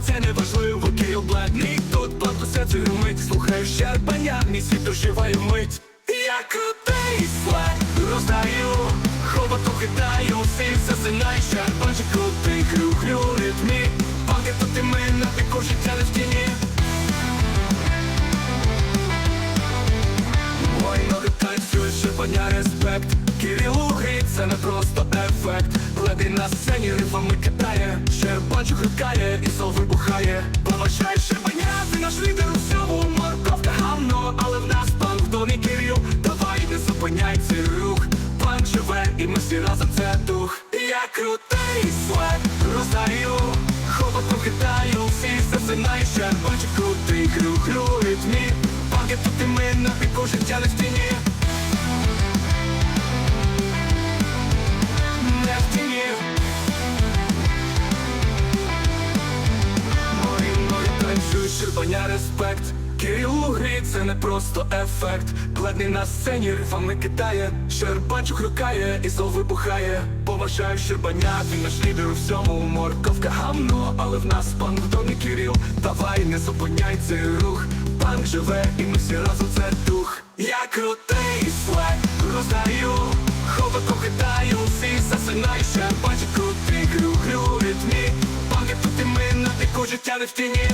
вже не важливо, Кирил бледний Тут плату серце гримить, слухаєш щербання, мій світ доживає мить. Я крутий слайд роздаю, хоботу хитаю, всі засинай, щербанчик крутий, хрю-хрю ритмі. Панки тут і ми на піку життя не в тіні. Мої ноги танцюють, щербання респект. Кирилу грі, це не просто ефект Леди на сцені рифами катає Щербанчик хрикає і сол вибухає. Поважай щербання, ти наш лідер у всьому. Морковка гамно, але в нас панк в домі Кирил. Давай не зупиняй цей рух. Панк живе і ми всі разом це дух. Я крутий свет роздаю. Хоботом хитаю, всі засинай Щербанчик крутий, хрю-хрю ритмі. Панки тут і ми на піку життя не в тіні танцюють, респект. Кирил у грі це не просто ефект. Бледний на сцені рифами кидає. Щербанчук рукає і зол вибухає. Поважаю щербання, він наш лідер у всьому. Морковка гамно, але в нас панк в домі Кирил. Давай не зупиняй цей рух. Панк живе і ми всі разом це дух. Я крутий свет роздаю Хоботом хитаю, всі засинай Щербанчик крутий, крю-крю ритмі. Панки тут і ми на піку життя не в тіні